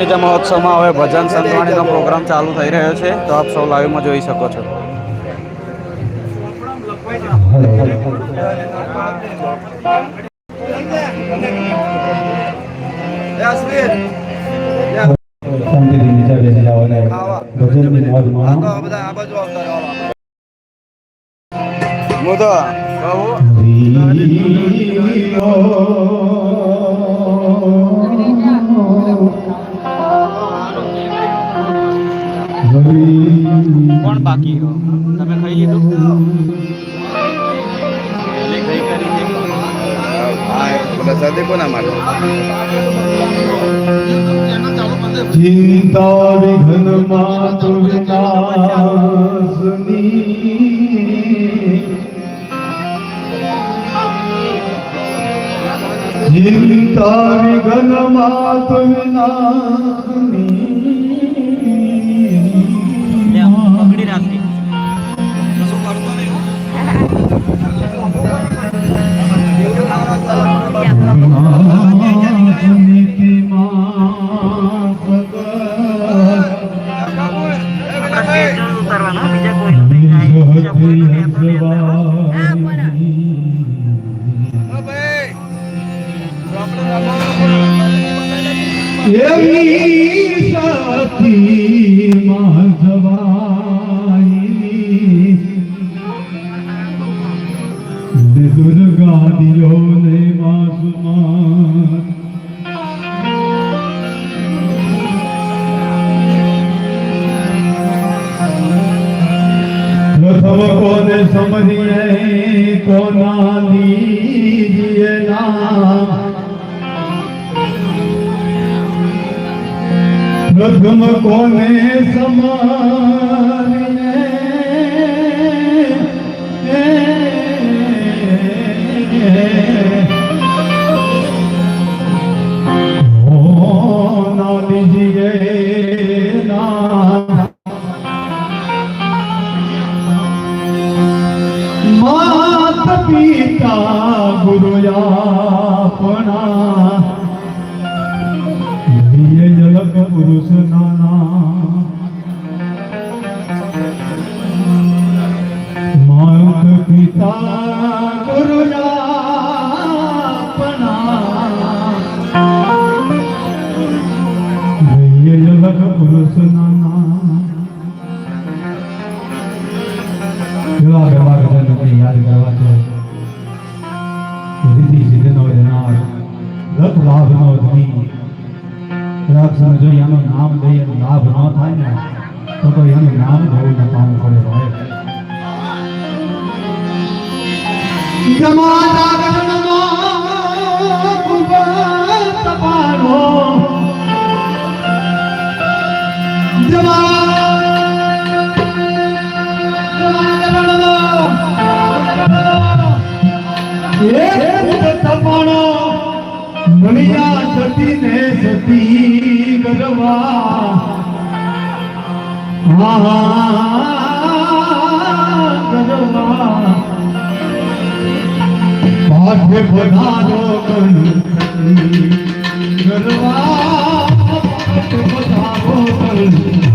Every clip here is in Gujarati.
ગીતા મહોત્સવમાં હવે ભજન સંતવાણીનો પ્રોગ્રામ ચાલુ થઈ રહ્યો છે. તો આપ સૌ લાઈવમાં જોઈ શકો છો. હું તો કહું કોણ બાકી હો તમે ખાઈ લીધું? ચિંતા વિઘન માતુ વિનાશની ચિંતા વિઘન માતુ વિનાશની એવી સાથી માધવાઈ દુર્ગા દિયો રાક્ષસ જો એનું નામ લઈ તો લાભ ન થાય ને, તો તો એનું નામ ધોવું ન કામ કરે ભાઈ તપારો મણિયા સતી ને સતી ગરવા પાઠે પધારો કરું ગરવા પાઠે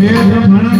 Pedro, mano.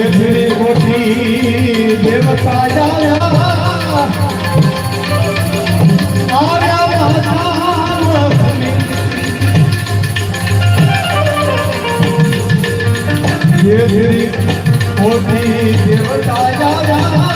જેઠડી મોટી દેવતા આવ્યા આવ્યા જેઠડી દેવતા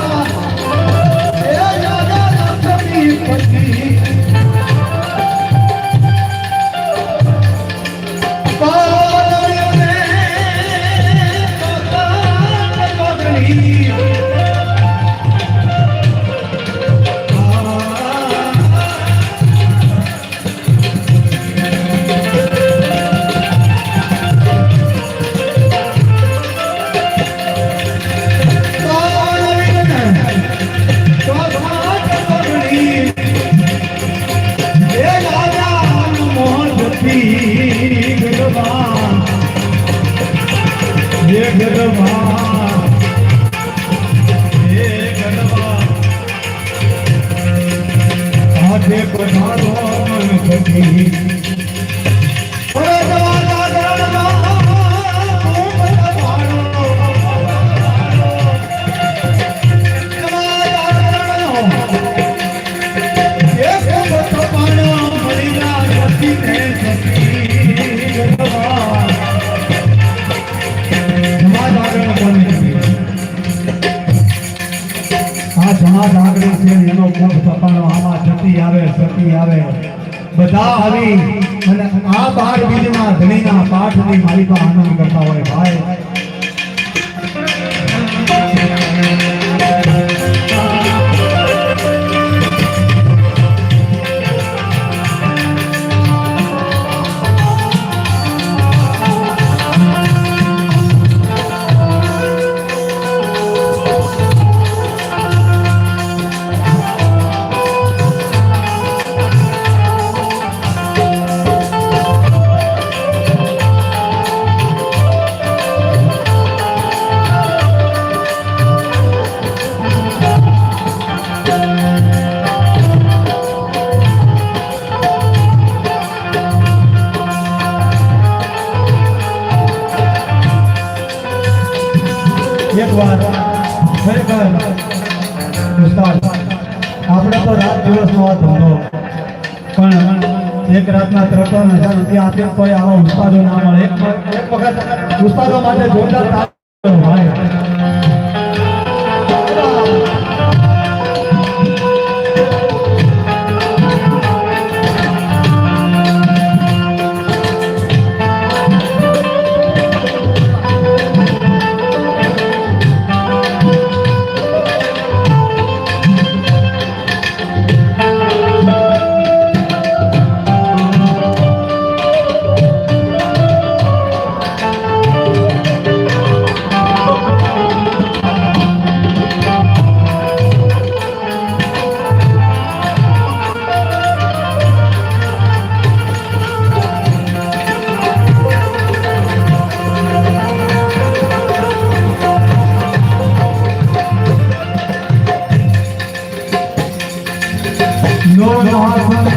આ છે એનો કોટ સપાનો આમાં જતી આવે સતી આવે. બધા આવી અને આ બાર બીજના ધણીના પાઠની તો આનંદ કરતા હોય. ભાઈ એક ત્રણ હજાર રૂપિયા આપે કોઈ આવા ઉસ્તાદો ના મળે. એક વખત ઉસ્તાદો માટે જોરદાર નો નાથને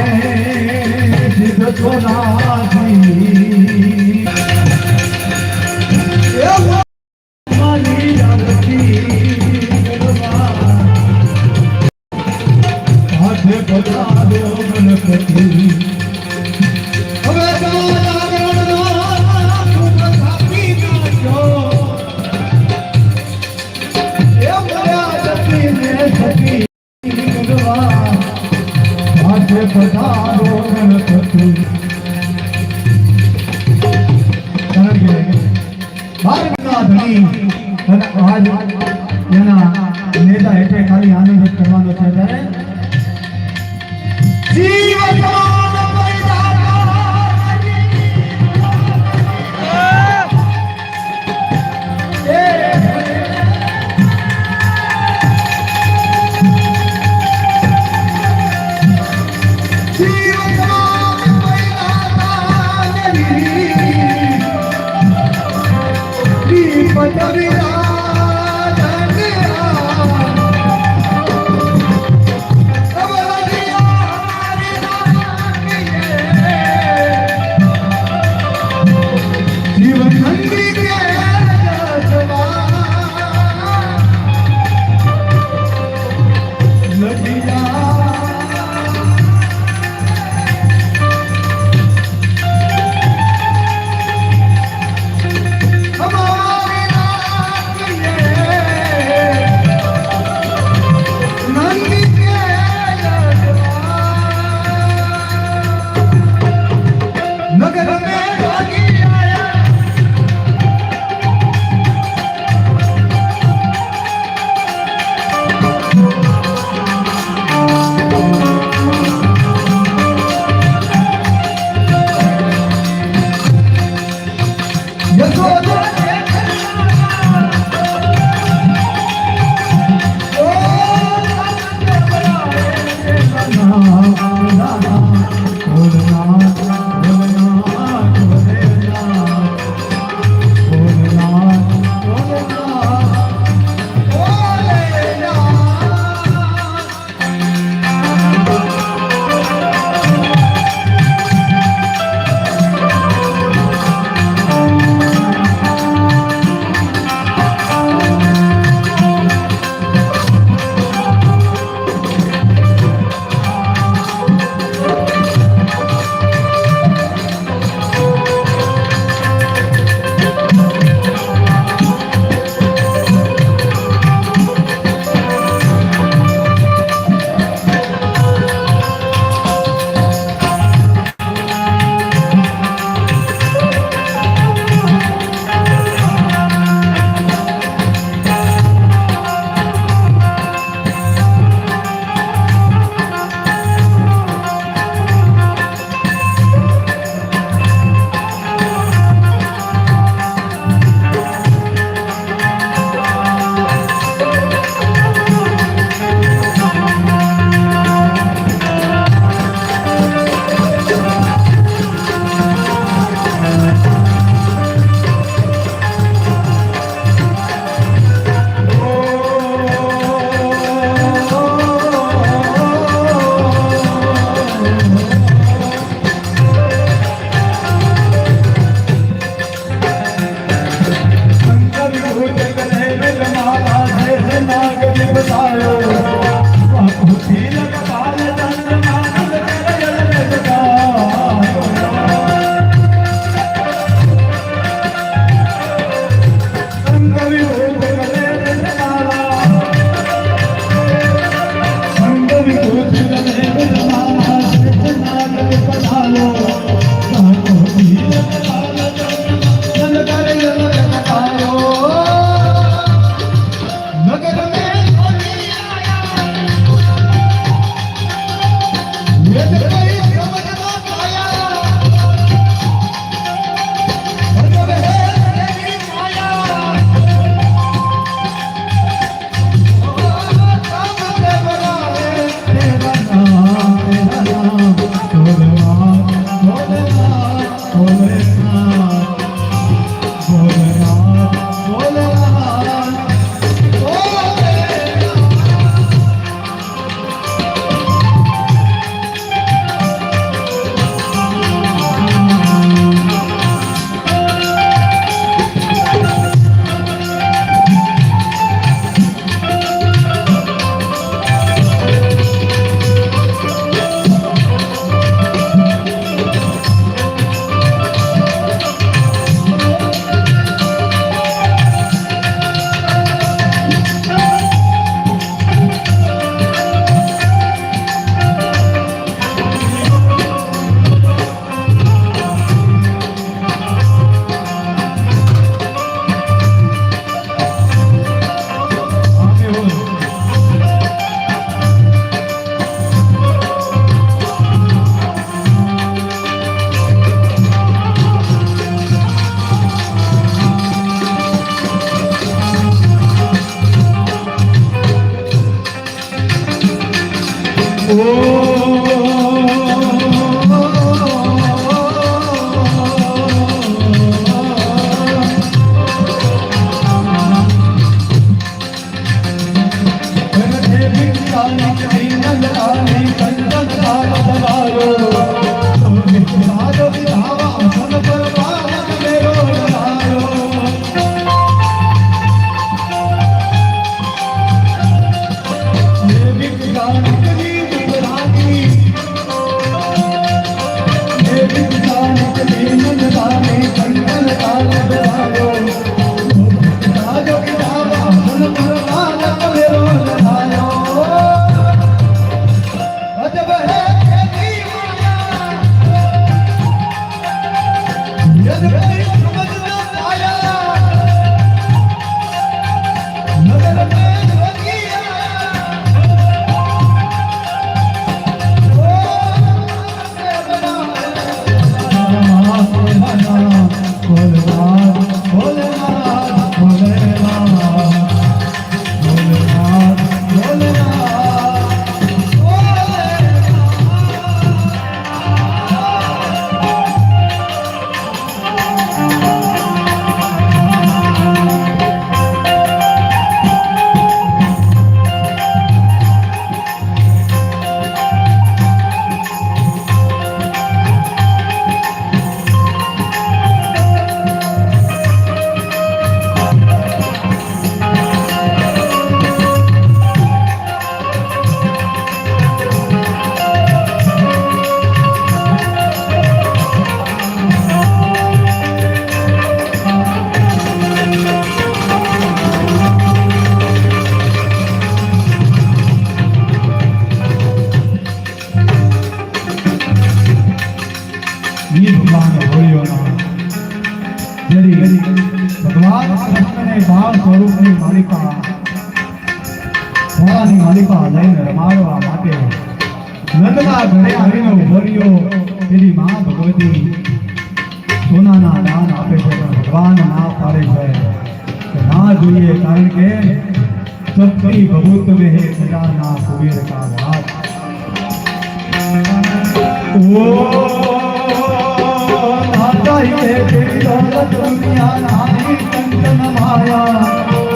સિદ્ધ તો નાથી 哦 મોડાની માલિકા લઈને રમાડવા માટે નંદના ઘરે આવીને ઊભો રહ્યો તેની માં ભગવતી સોનાના દાન આપે છે ભગવાન ના પાડે છે. ના જોઈએ, કારણ કે સત્તી ભગવત મેં હે સદા ના કુબેર કા વાત ઓ માતા હે તેરી દોલત દુનિયા નાની કંચન માયા.